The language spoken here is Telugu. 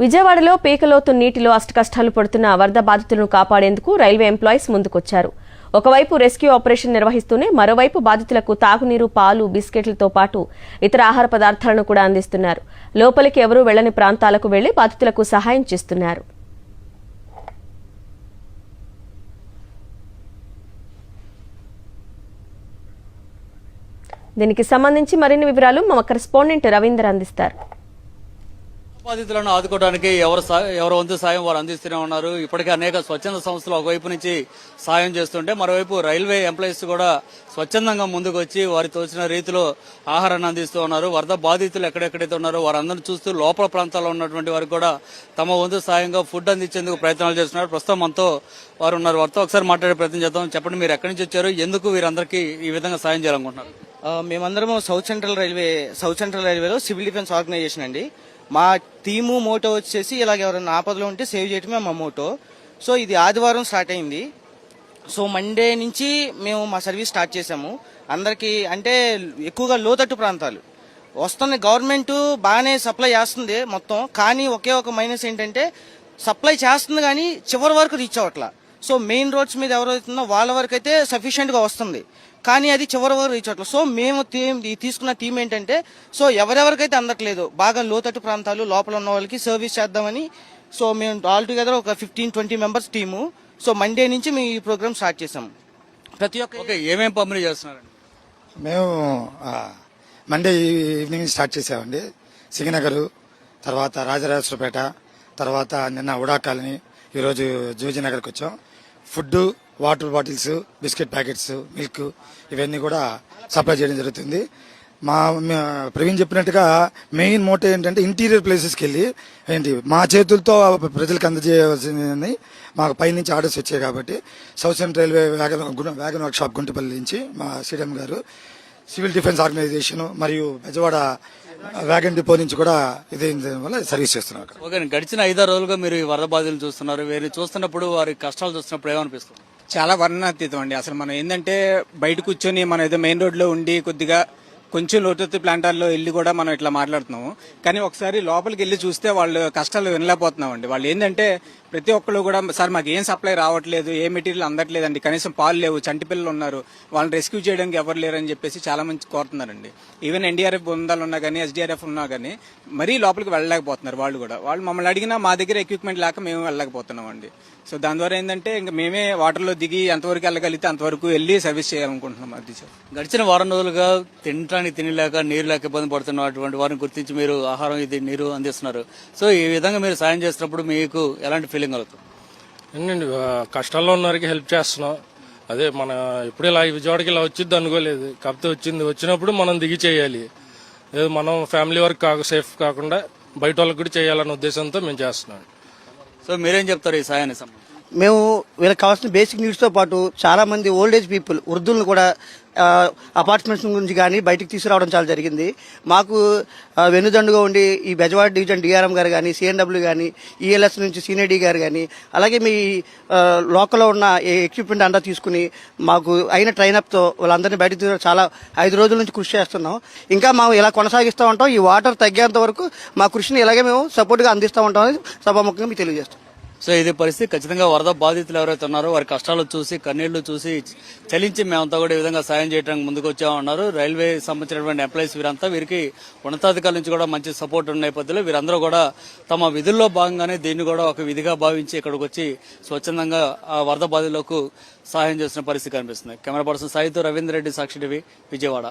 విజయవాడలో పీకలోతు నీటిలో అష్టకష్టాలు పడుతున్న వరద బాధితులను కాపాడేందుకు రైల్వే ఎంప్లాయీస్ ముందుకొచ్చారు. ఒకవైపు రెస్క్యూ ఆపరేషన్ నిర్వహిస్తూనే మరోవైపు బాధితులకు తాగునీరు పాలు బిస్కెట్లతో పాటు ఇతర ఆహార పదార్థాలను కూడా అందిస్తున్నారు. లోపలికి ఎవరూ వెళ్ళని ప్రాంతాలకు వెళ్ళి బాధితులకు సహాయం చేస్తున్నారు. దీనికి సంబంధించి మరిన్ని వివరాలు మా కరెస్పాండెంట్ రవీందర్ అందిస్తారు. బాధితులను ఆదుకోవడానికి ఎవరు ఎవరు వంతు సాయం వారు అందిస్తూనే ఉన్నారు. ఇప్పటికే అనేక స్వచ్ఛంద సంస్థలు ఒకవైపు నుంచి సాయం చేస్తుంటే మరోవైపు రైల్వే ఎంప్లాయీస్ కూడా స్వచ్ఛందంగా ముందుకు వచ్చి వారి తోచిన రీతిలో ఆహారాన్ని అందిస్తూ ఉన్నారు. వరద బాధితులు ఎక్కడెక్కడైతే ఉన్నారో వారందరిని చూస్తూ లోపల ప్రాంతాల్లో ఉన్నటువంటి వారికి కూడా తమ వంతు సాయంగా ఫుడ్ అందించేందుకు ప్రయత్నాలు చేస్తున్నారు. ప్రస్తుతం మనతో వారు ఉన్నారు. వారితో ఒకసారి మాట్లాడే ప్రయత్నం చేద్దాం. చెప్పండి మీరు ఎక్కడి నుంచి వచ్చారు? ఎందుకు వీరందరికీ ఈ విధంగా సాయం చేయాలనుకుంటున్నారు? మేమందరము south central railway south central రైల్వేలో సివిల్ డిఫెన్స్ ఆర్గనైజేషన్ అండి. మా థీము మోటో వచ్చేసి ఇలాగ ఎవరైనా ఆపదలో ఉంటే సేవ్ చేయటమే మా మోటో. సో ఇది ఆదివారం స్టార్ట్ అయింది. సో మండే నుంచి మేము మా సర్వీస్ స్టార్ట్ చేసాము అందరికీ అంటే ఎక్కువగా లోతట్టు ప్రాంతాలు. వస్తున్న గవర్నమెంట్ బాగానే సప్లై చేస్తుంది మొత్తం. కానీ ఒకే ఒక మైనస్ ఏంటంటే సప్లై చేస్తుంది కానీ చివరి వరకు రీచ్ అవ్వట్లా. సో మెయిన్ రోడ్స్ మీద ఎవరైతుందో వాళ్ళ వరకు అయితే సఫిషియెంట్గా వస్తుంది. కానీ అది చివరి వరకు రీచ్ అవ్వట్లేదు. సో మేము తీసుకున్న టీం ఏంటంటే సో ఎవరెవరికైతే అందట్లేదు బాగా లోతట్టు ప్రాంతాలు లోపల ఉన్న వాళ్ళకి సర్వీస్ చేద్దామని సో మేము ఆల్ టుగెదర్ ఒక fifteen twenty members team. So Monday నుంచి మేము ఈ ప్రోగ్రామ్ స్టార్ట్ చేసాము ప్రతి ఒక్క ఓకే ఏమేం పంపిణీ చేస్తున్నారండి? మేము ఆ, మండే ఈవినింగ్ స్టార్ట్ చేసామండి. సింగనగర్ తర్వాత రాజరాజేశ్వరపేట తర్వాత నిన్న ఉడా కాలనీ ఈరోజు జూజీ నగర్కి వచ్చాం. Food water bottles biscuit packets milk ఇవన్నీ కూడా సప్లై చేయడం జరుగుతుంది. మా ప్రవీణ్ చెప్పినట్టుగా మెయిన్ మోటో ఏంటంటే ఇంటీరియర్ ప్లేసెస్కి వెళ్ళి ఏంటి మా చేతులతో ప్రజలకు అందజేయవలసింది మాకు పైనుంచి ఆర్డర్స్ వచ్చాయి కాబట్టి south central railway wagon wagon workshop Guntapalli నుంచి మా సీఎం గారు సివిల్ డిఫెన్స్ ఆర్గనైజేషన్ మరియు బెజవాడ వ్యాగన్ డిపో నుంచి కూడా ఇది వల్ల సర్వీస్ చేస్తున్నాం అక్కడ. ఓకే గడిచిన ఐదారు రోజులుగా మీరు ఈ వరద బాధితులు చూస్తున్నారు. వీరిని చూస్తున్నప్పుడు వారి కష్టాలు చూస్తున్నప్పుడు ఏమనిపిస్తుంది? చాలా వర్ణనాతీతం అండి. అసలు మనం ఏంటంటే బయట కూర్చొని మనం ఏదో మెయిన్ రోడ్లో ఉండి కొద్దిగా కొంచెం లోతెత్తు ప్లాంటాల్లో వెళ్ళి కూడా మనం ఇట్లా మాట్లాడుతున్నాము. కానీ ఒకసారి లోపలికి వెళ్ళి చూస్తే వాళ్ళు కష్టాలు వినలేకపోతున్నాం అండి వాళ్ళు ఏంటంటే ప్రతి ఒక్కళ్ళు కూడా సార్ మాకు ఏం సప్లై రావట్లేదు ఏ మెటీరియల్ అందట్లేదండి కనీసం పాలు లేవు చంటి పిల్లలు ఉన్నారు వాళ్ళని రెస్క్యూ చేయడానికి ఎవరు లేరని చెప్పేసి చాలా మంది కోరుతున్నారండి. ఈవెన్ ఎన్డీఆర్ఎఫ్ బృందాలు ఉన్నా కానీ ఎస్డీఆర్ఎఫ్ ఉన్నా కానీ మరీ లోపలికి వెళ్ళలేకపోతున్నారు వాళ్ళు కూడా. వాళ్ళు మమ్మల్ని అడిగినా మా దగ్గర ఎక్విప్మెంట్ లేక మేము వెళ్ళలేకపోతున్నాం అండి సో దాని ద్వారా ఏంటంటే ఇంకా మేమే వాటర్లో దిగి ఎంతవరకు వెళ్ళగలిగితే అంతవరకు వెళ్ళి సర్వీస్ చేయాలనుకుంటున్నాం అది గడిచిన వారం రోజులుగా తినడానికి తిని లేక నీరు లేక ఇబ్బంది పడుతున్నటువంటి వారిని గుర్తించి మీరు ఆహారం ఇది నీరు అందిస్తున్నారు. సో ఈ విధంగా మీరు సాయం చేసినప్పుడు మీకు ఎలాంటి ఫీలింగ్ కలుగుతుంది? ఏంటండి కష్టాల్లో ఉన్న వారికి హెల్ప్ చేస్తున్నాం. అదే మన ఇప్పుడు ఇలా విజయవాడకి ఇలా వచ్చింది అనుకోలేదు. కాకపోతే వచ్చింది వచ్చినప్పుడు మనం దిగి చేయాలి. మనం ఫ్యామిలీ వర్క్ కాక సేఫ్ కాకుండా బయట వాళ్ళకి కూడా చేయాలన్న ఉద్దేశంతో మేము చేస్తున్నాం. సో మీరేం చెప్తారు ఈ సాయాన్ని సంబంధించి? మేము వీళ్ళకి కావాల్సిన బేసిక్ నీడ్స్తో పాటు చాలా మంది ఓల్డ్ ఏజ్ పీపుల్ వృద్ధులను కూడా అపార్ట్మెంట్స్ నుంచి కానీ బయటికి తీసుకురావడం చాలా జరిగింది. మాకు వెన్నుదండుగా ఉండి ఈ బెజవాడ డివిజన్ డిఆర్ఎం గారు కానీ సిఎన్డబ్ల్యూ కానీ ఈఎల్ఎస్ నుంచి సీనియర్ డి గారు కానీ అలాగే మీ లోకల్లో ఉన్న ఎక్విప్మెంట్ అంతా తీసుకుని మాకు అయిన ట్రైనప్తో వాళ్ళందరినీ బయటకు తీసుకురా చాలా ఐదు రోజుల నుంచి కృషి చేస్తున్నాం. ఇంకా మేము ఇలా కొనసాగిస్తూ ఉంటాం. ఈ వాటర్ తగ్గేంత వరకు మా కృషిని ఇలాగే మేము సపోర్ట్గా అందిస్తూ ఉంటామని సభాముఖంగా మీకు తెలియజేస్తాం సో ఇది పరిస్థితి. ఖచ్చితంగా వరద బాధితులు ఎవరైతే ఉన్నారో వారి కష్టాలు చూసి కన్నీళ్ళు చూసి చలించి మేమంతా కూడా ఈ విధంగా సాయం చేయడానికి ముందుకు వచ్చామన్నారు రైల్వే సంబంధించినటువంటి ఎంప్లాయీస్ వీరంతా వీరికి ఉన్నతాధికారుల నుంచి కూడా మంచి సపోర్ట్ ఉన్న నేపథ్యంలో వీరందరూ కూడా తమ విధుల్లో భాగంగానే దీన్ని కూడా ఒక విధిగా భావించి ఇక్కడికి వచ్చి స్వచ్ఛందంగా ఆ వరద బాధితులకు సహాయం చేసిన పరిస్థితి కనిపిస్తుంది. కెమెరా పర్సన్ సాయితో రవీంద్ర రెడ్డి సాక్షి టీవీ విజయవాడ.